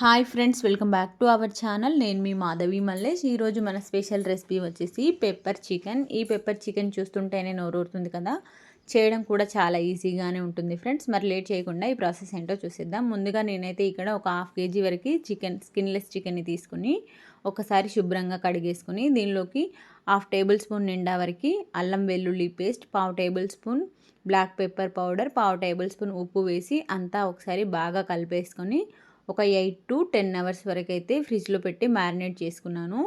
Hi friends welcome back to our channel. నేను మీ మాధవి మల్లేష్. ఈరోజు మన స్పెషల్ రెసిపీ వచ్చేసి పెప్పర్ చికెన్. ఈ పెప్పర్ చికెన్ చూస్తుంటేనే నోరూరుతుంది కదా? చేయడం కూడా చాలా ఈజీగానే ఉంటుంది ఫ్రెండ్స్. మరి లేట్ చేయకుండా ఈ ప్రాసెస్ ఏంటో చూసేద్దాం. ముందుగా నేనైతే ఇక్కడ ఒక హాఫ్ కేజీ వరకు చికెన్ స్కిన్లెస్ చికెన్ని తీసుకుని ఒకసారి శుభ్రంగా కడిగేసుకుని దీనిలోకి హాఫ్ టేబుల్ స్పూన్ నిండా వరకు అల్లం వెల్లుల్లి పేస్ట్ పావు table spoon black pepper powder పావు టేబుల్ స్పూన్ ఉప్పు వేసి అంతా ఒకసారి బాగా కలిపేసుకొని ఒక ఎయిట్ టు టెన్ అవర్స్ వరకు అయితే ఫ్రిడ్జ్లో పెట్టి మ్యారినేట్ చేసుకున్నాను.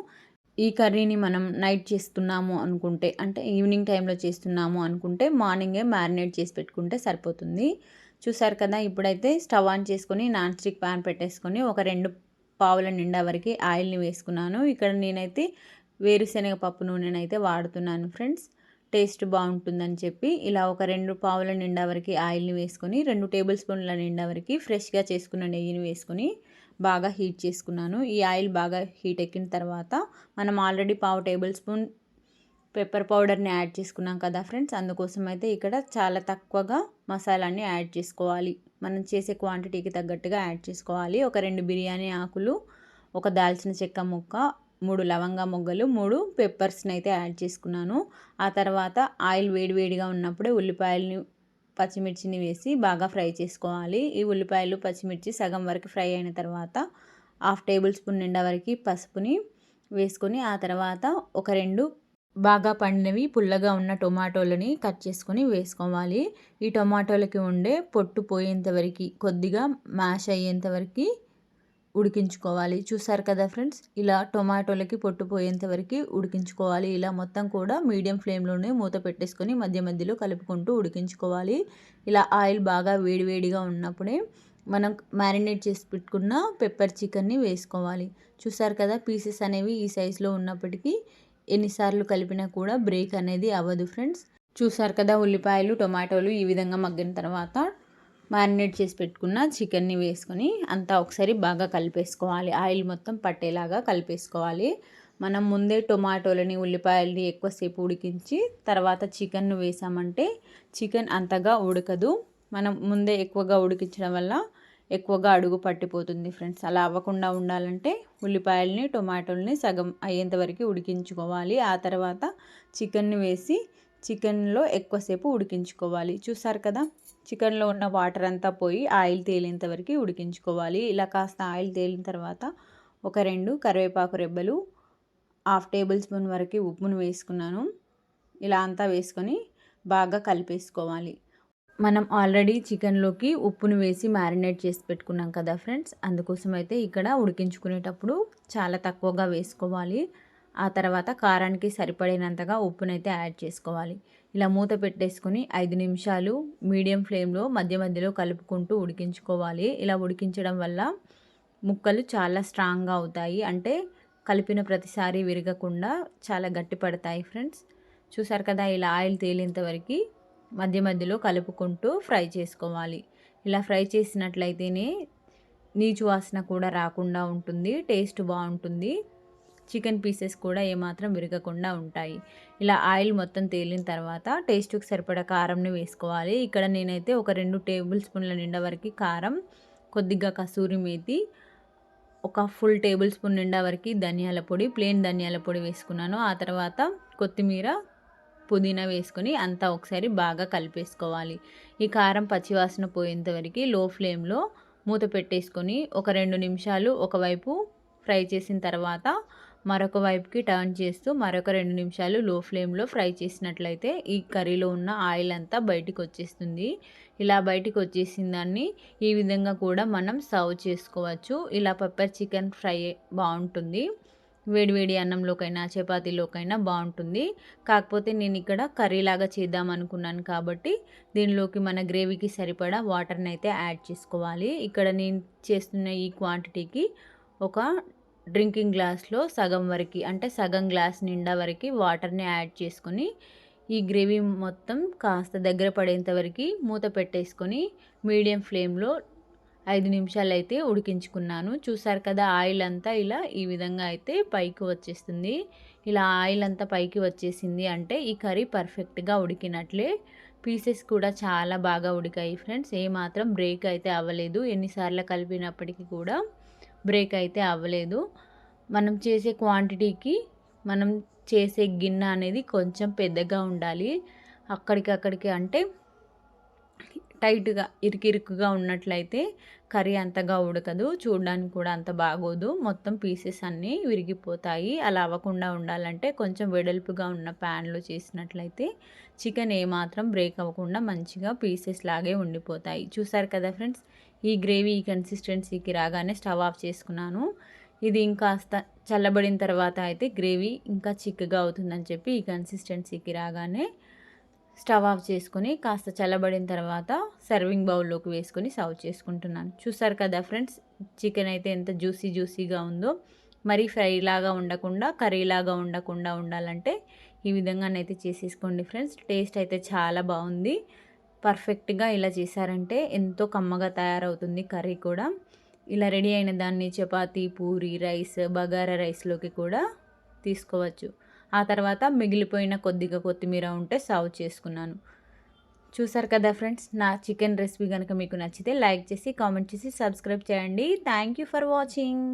ఈ కర్రీని మనం నైట్ చేస్తున్నాము అనుకుంటే అంటే ఈవినింగ్ టైంలో చేస్తున్నాము అనుకుంటే మార్నింగే మ్యారినేట్ చేసి పెట్టుకుంటే సరిపోతుంది. చూసారు కదా ఇప్పుడైతే స్టవ్ ఆన్ చేసుకొని నాన్ స్టిక్ ప్యాన్ పెట్టేసుకొని ఒక రెండు పావుల నిండా వరకు ఆయిల్ని వేసుకున్నాను. ఇక్కడ నేనైతే వేరుశనగ పప్పు నూనెనైతే వాడుతున్నాను ఫ్రెండ్స్. టేస్ట్ బాగుంటుందని చెప్పి ఇలా ఒక రెండు పావుల నిండా వరకు ఆయిల్ని వేసుకొని రెండు టేబుల్ స్పూన్ల నిండా వరకు ఫ్రెష్గా చేసుకున్న నెయ్యిని వేసుకొని బాగా హీట్ చేసుకున్నాను. ఈ ఆయిల్ బాగా హీట్ ఎక్కిన తర్వాత మనం ఆల్రెడీ పావు టేబుల్ స్పూన్ పెప్పర్ పౌడర్ని యాడ్ చేసుకున్నాం కదా ఫ్రెండ్స్. అందుకోసం అయితే ఇక్కడ చాలా తక్కువగా మసాలాన్ని యాడ్ చేసుకోవాలి. మనం చేసే క్వాంటిటీకి తగ్గట్టుగా యాడ్ చేసుకోవాలి. ఒక రెండు బిర్యానీ ఆకులు ఒక దాల్చిన చెక్క ముక్క మూడు లవంగా మొగ్గలు మూడు పెప్పర్స్ని అయితే యాడ్ చేసుకున్నాను. ఆ తర్వాత ఆయిల్ వేడివేడిగా ఉన్నప్పుడే ఉల్లిపాయలని పచ్చిమిర్చిని వేసి బాగా ఫ్రై చేసుకోవాలి. ఈ ఉల్లిపాయలు పచ్చిమిర్చి సగం వరకు ఫ్రై అయిన తర్వాత హాఫ్ టేబుల్ స్పూన్ నిండా వరకు పసుపుని వేసుకొని ఆ తర్వాత ఒక రెండు బాగా పండినవి పుల్లగా ఉన్న టొమాటోలని కట్ చేసుకొని వేసుకోవాలి. ఈ టొమాటోలకి ఉండే పొట్టు పోయేంత వరకు కొద్దిగా మ్యాష్ అయ్యేంత వరకు ఉడికించుకోవాలి. చూసారు కదా ఫ్రెండ్స్? ఇలా టొమాటోలకి పొట్టు పోయేంత వరకు ఉడికించుకోవాలి. ఇలా మొత్తం కూడా మీడియం ఫ్లేమ్లోనే మూత పెట్టేసుకొని మధ్య మధ్యలో కలుపుకుంటూ ఉడికించుకోవాలి. ఇలా ఆయిల్ బాగా వేడివేడిగా ఉన్నప్పుడే మనం మ్యారినేట్ చేసి పెట్టుకున్న పెప్పర్ చికెన్ని వేసుకోవాలి. చూసారు కదా పీసెస్ అనేవి ఈ సైజులో ఉన్నప్పటికీ ఎన్నిసార్లు కలిపినా కూడా బ్రేక్ అనేది అవ్వదు ఫ్రెండ్స్. చూసారు కదా ఉల్లిపాయలు టొమాటోలు ఈ విధంగా మగ్గిన తర్వాత మ్యారినేట్ చేసి పెట్టుకున్న చికెన్ని వేసుకొని అంతా ఒకసారి బాగా కలిపేసుకోవాలి. ఆయిల్ మొత్తం పట్టేలాగా కలిపేసుకోవాలి. మనం ముందే టొమాటోలని ఉల్లిపాయలని ఎక్కువసేపు ఉడికించి తర్వాత చికెన్ను వేసామంటే చికెన్ అంతగా ఉడకదు. మనం ముందే ఎక్కువగా ఉడికించడం వల్ల ఎక్కువగా అడుగు పట్టిపోతుంది ఫ్రెండ్స్. అలా అవ్వకుండా ఉండాలంటే ఉల్లిపాయలని టొమాటోలని సగం అయ్యేంతవరకు ఉడికించుకోవాలి. ఆ తర్వాత చికెన్ని వేసి చికెన్లో ఎక్కువసేపు ఉడికించుకోవాలి. చూసారు కదా? చికెన్లో ఉన్న వాటర్ అంతా పోయి ఆయిల్ తేలేంత వరకు ఉడికించుకోవాలి. ఇలా కాస్త ఆయిల్ తేలిన తర్వాత ఒక రెండు కరివేపాకు రెబ్బలు హాఫ్ టేబుల్ స్పూన్ వరకు ఉప్పును వేసుకున్నాను. ఇలా అంతా వేసుకొని బాగా కలిపేసుకోవాలి. మనం ఆల్రెడీ చికెన్లోకి ఉప్పును వేసి మ్యారినేట్ చేసి పెట్టుకున్నాం కదా ఫ్రెండ్స్. అందుకోసం అయితే ఇక్కడ ఉడికించుకునేటప్పుడు చాలా తక్కువగా వేసుకోవాలి. ఆ తర్వాత కారానికి సరిపడినంతగా ఉప్పునైతే యాడ్ చేసుకోవాలి. ఇలా మూత పెట్టేసుకొని ఐదు నిమిషాలు మీడియం ఫ్లేమ్లో మధ్య మధ్యలో కలుపుకుంటూ ఉడికించుకోవాలి. ఇలా ఉడికించడం వల్ల ముక్కలు చాలా స్ట్రాంగ్గా అవుతాయి. అంటే కలిపిన ప్రతిసారి విరగకుండా చాలా గట్టి పడతాయి ఫ్రెండ్స్. చూసారు కదా ఇలా ఆయిల్ తేలేంత వరకు మధ్య మధ్యలో కలుపుకుంటూ ఫ్రై చేసుకోవాలి. ఇలా ఫ్రై చేసినట్లయితేనే నీచు వాసన కూడా రాకుండా ఉంటుంది టేస్ట్ బాగుంటుంది. చికెన్ పీసెస్ కూడా ఏమాత్రం విరగకుండా ఉంటాయి. ఇలా ఆయిల్ మొత్తం తేలిన తర్వాత టేస్ట్కి సరిపడా కారంని వేసుకోవాలి. ఇక్కడ నేనైతే ఒక రెండు టేబుల్ స్పూన్ల నిండా వరకు కారం కొద్దిగా కసూరి మేతి ఒక ఫుల్ టేబుల్ స్పూన్ నిండా వరకు ధనియాల పొడి ప్లేన్ ధనియాల పొడి వేసుకున్నాను. ఆ తర్వాత కొత్తిమీర పుదీనా వేసుకొని అంతా ఒకసారి బాగా కలిపేసుకోవాలి. ఈ కారం పచ్చివాసన పోయేంత వరకు లో ఫ్లేమ్లో మూత పెట్టేసుకొని ఒక రెండు నిమిషాలు ఒకవైపు ఫ్రై చేసిన తర్వాత మరొక వైపుకి టర్న్ చేస్తూ మరొక రెండు నిమిషాలు లో ఫ్లేమ్లో ఫ్రై చేసినట్లయితే ఈ కర్రీలో ఉన్న ఆయిల్ అంతా బయటికి వచ్చేస్తుంది. ఇలా బయటికి వచ్చేసిన దాన్ని ఈ విధంగా కూడా మనం సర్వ్ చేసుకోవచ్చు. ఇలా పెప్పర్ చికెన్ ఫ్రై బాగుంటుంది. వేడివేడి అన్నంలోకైనా చపాతీలోకైనా బాగుంటుంది. కాకపోతే నేను ఇక్కడ కర్రీలాగా చేద్దాం అనుకున్నాను కాబట్టి దీనిలోకి మన గ్రేవీకి సరిపడా వాటర్ని అయితే యాడ్ చేసుకోవాలి. ఇక్కడ నేను చేస్తున్న ఈ క్వాంటిటీకి ఒక డ్రింకింగ్ గ్లాస్లో సగం వరకు అంటే సగం గ్లాస్ నిండా వరకు వాటర్ని యాడ్ చేసుకొని ఈ గ్రేవీ మొత్తం కాస్త దగ్గర పడేంత వరకు మూత పెట్టేసుకొని మీడియం ఫ్లేమ్లో ఐదు నిమిషాలు అయితే ఉడికించుకున్నాను. చూసారు కదా ఆయిల్ అంతా ఇలా ఈ విధంగా అయితే పైకి వచ్చేస్తుంది. ఇలా ఆయిల్ అంతా పైకి వచ్చేసింది అంటే ఈ కర్రీ పర్ఫెక్ట్గా ఉడికినట్లే. పీసెస్ కూడా చాలా బాగా ఉడికాయి ఫ్రెండ్స్. ఏమాత్రం బ్రేక్ అయితే అవ్వలేదు. ఎన్నిసార్లు కలిపినప్పటికీ కూడా. బ్రేక్ అయితే అవ్వలేదు. మనం చేసే క్వాంటిటీకి మనం చేసే గిన్నె అనేది కొంచెం పెద్దగా ఉండాలి. అక్కడికి అక్కడికి అంటే టైట్గా ఇరుకిరుకుగా ఉన్నట్లయితే కర్రీ అంతగా ఉడకదు. చూడడానికి కూడా అంత బాగోదు. మొత్తం పీసెస్ అన్నీ విరిగిపోతాయి. అలా అవ్వకుండా ఉండాలంటే కొంచెం వెడల్పుగా ఉన్న ప్యాన్లో చేసినట్లయితే చికెన్ ఏమాత్రం బ్రేక్ అవ్వకుండా మంచిగా పీసెస్ లాగే ఉండిపోతాయి. చూసారు కదా ఫ్రెండ్స్ ఈ గ్రేవీ కన్సిస్టెన్సీకి రాగానే స్టవ్ ఆఫ్ చేసుకున్నాను. ఇది ఇంకాస్త చల్లబడిన తర్వాత అయితే గ్రేవీ ఇంకా చిక్కగా అవుతుందని చెప్పి ఈ కన్సిస్టెన్సీకి రాగానే స్టవ్ ఆఫ్ చేసుకొని కాస్త చల్లబడిన తర్వాత సర్వింగ్ బౌల్లోకి వేసుకొని సర్వ్ చేసుకుంటున్నాను. చూసారు కదా ఫ్రెండ్స్ చికెన్ అయితే ఎంత జ్యూసీ జ్యూసీగా ఉందో. మరీ ఫ్రై లాగా ఉండకుండా కర్రీలాగా ఉండకుండా ఉండాలంటే ఈ విధంగానైతే చేసేసుకోండి ఫ్రెండ్స్. టేస్ట్ అయితే చాలా బాగుంది. పర్ఫెక్ట్గా ఇలా చేశారంటే ఎంతో కమ్మగా తయారవుతుంది కర్రీ కూడా. ఇలా రెడీ అయిన దాన్ని చపాతి పూరి రైస్ బగారా రైస్లోకి కూడా తీసుకోవచ్చు. ఆ తర్వాత మిగిలిపోయిన కొద్దిగా కొత్తిమీర ఉంటే సర్వ్ చేసుకున్నాను. చూసారు కదా ఫ్రెండ్స్ నా చికెన్ రెసిపీ కనుక మీకు నచ్చితే లైక్ చేసి కామెంట్ చేసి సబ్స్క్రైబ్ చేయండి. Thank you for watching.